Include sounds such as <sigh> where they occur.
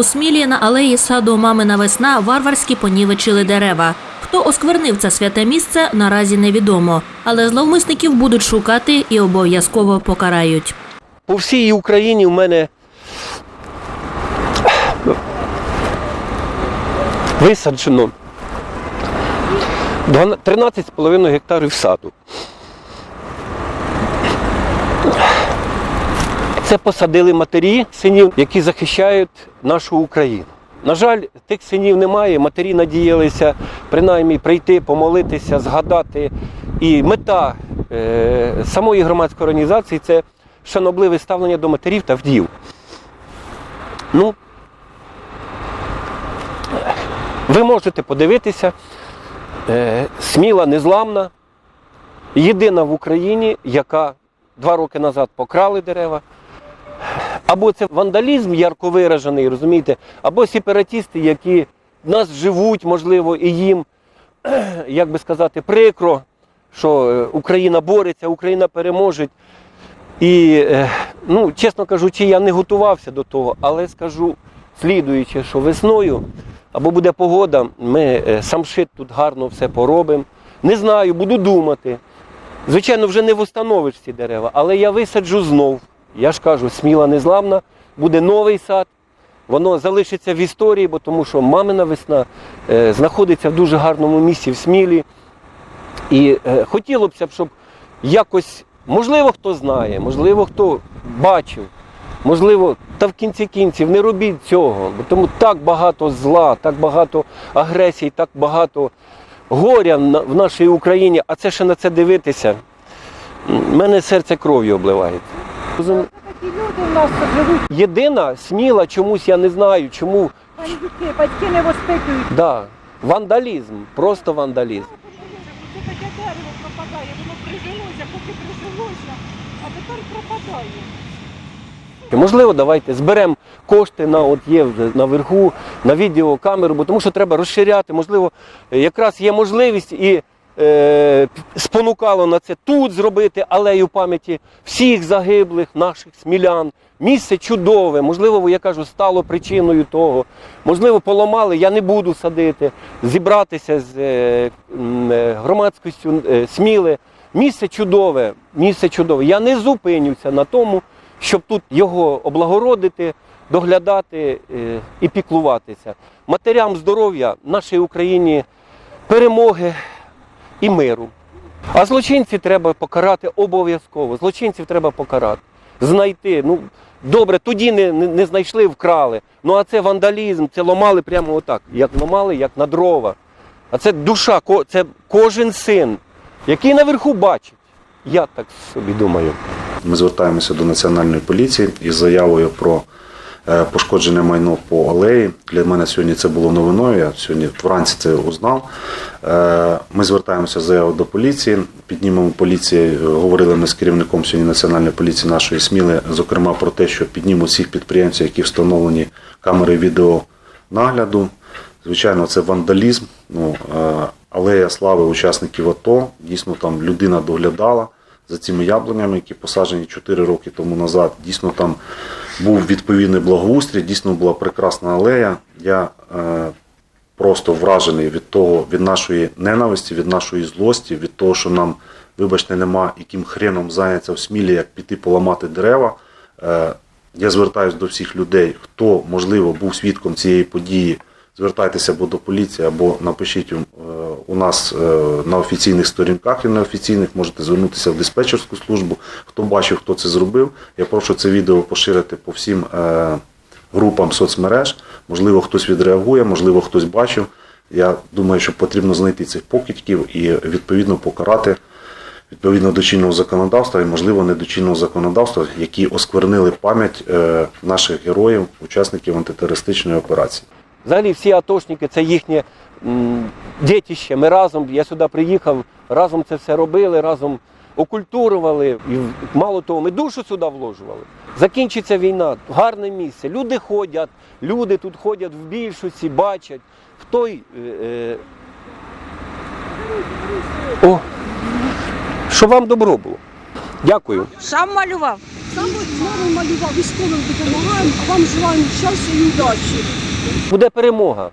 У Смілі на алеї саду Мамина весна варварськи понівечили дерева. Хто осквернив це святе місце, наразі невідомо, але зловмисників будуть шукати і обов'язково покарають. По всій Україні в мене висаджено 13,5 гектарів саду. Це посадили матері синів, які захищають нашу Україну. На жаль, тих синів немає. Матері надіялися принаймні прийти, помолитися, згадати. І мета е, самої громадської організації це шанобливе ставлення до матерів та вдів. Ну, ви можете подивитися, е, сміла незламна, єдина в Україні, яка два роки назад покрали дерева. Або це вандалізм ярко виражений, розумієте, або сепаратісти, які в нас живуть, можливо, і їм, <clears throat> як би сказати, прикро, що е, Україна бореться, Україна переможе. І, е, ну, чесно кажучи, я не готувався до того, але скажу слідуючи, що весною або буде погода, ми е, самшит тут гарно все поробимо. Не знаю, буду думати. Звичайно, вже не встановиш ці дерева, але я висаджу знов. Я ж кажу, сміла незламна, буде новий сад. Воно залишиться в історії, бо тому що мамина весна е, знаходиться в дуже гарному місці в Смілі. І е, хотілося б, щоб якось, можливо, хто знає, можливо, хто бачив, можливо, та в кінці кінців не робіть цього, бо тому так багато зла, так багато агресії, так багато горя в нашій Україні, а це ще на це дивитися. м, мене серце кров'ю обливається. Розум- Єдина сміла чомусь, я не знаю, чому. бандюки, батьки не воспитують. Да, вандалізм, просто вандалізм. Це таке дерево пропадає, воно прижилося, поки прижилося, а тепер пропадає. Можливо, давайте зберемо кошти на от є наверху, на відеокамеру, бо тому що треба розширяти. Можливо, якраз є можливість і е, спонукало на це тут зробити алею пам'яті всіх загиблих наших смілян. Місце чудове, можливо, я кажу, стало причиною того. Можливо, поламали, я не буду садити, зібратися з е, е, громадськістю е, сміле. Місце чудове, місце чудове. Я не зупинюся на тому, щоб тут його облагородити, доглядати і піклуватися. Матерям здоров'я нашій Україні перемоги і миру. А злочинців треба покарати обов'язково. Злочинців треба покарати, знайти. Ну, добре, тоді не, не, знайшли, вкрали. Ну а це вандалізм, це ламали прямо отак, як ламали, як на дрова. А це душа, це кожен син, який наверху бачить. Я так собі думаю. Ми звертаємося до національної поліції із заявою про пошкоджене майно по алеї. Для мене сьогодні це було новиною. Я сьогодні вранці це узнав. Е, Ми звертаємося з заявою до поліції. Піднімемо поліції. е, Говорили ми з керівником сьогодні національної поліції нашої Сміли, зокрема про те, що піднімуть всіх підприємців, які встановлені камери відеонагляду. Звичайно, це вандалізм. Ну, е, алея слави учасників АТО. Дійсно, там людина доглядала за цими яблунями, які посаджені 4 роки тому назад. Дійсно, там був відповідний благоустрій, дійсно була прекрасна алея. Я е, просто вражений від того, від нашої ненависті, від нашої злості, від того, що нам, вибачте, нема яким хреном зайнятися в смілі, як піти поламати дерева. Е, я звертаюся до всіх людей, хто, можливо, був свідком цієї події. Звертайтеся або до поліції, або напишіть у нас е, на офіційних сторінках і неофіційних, можете звернутися в диспетчерську службу. Хто бачив, хто це зробив. Я прошу це відео поширити по всім е, групам соцмереж. Можливо, хтось відреагує, можливо, хтось бачив. Я думаю, що потрібно знайти цих покидьків і відповідно покарати відповідно до чинного законодавства і, можливо, не до чинного законодавства, які осквернили пам'ять е, наших героїв, учасників антитерористичної операції. Взагалі всі атошники це їхнє дітище. Ми разом, я сюди приїхав, разом це все робили, разом окультурували. І мало того, ми душу сюди вложували. Закінчиться війна, гарне місце. Люди ходять, люди тут ходять в більшості, бачать. В той. Е, е, о, що вам добро було. Дякую. Сам малював. Сам малював, військовим допомагаємо, а вам желаємо щастя і удачі. Буде перемога.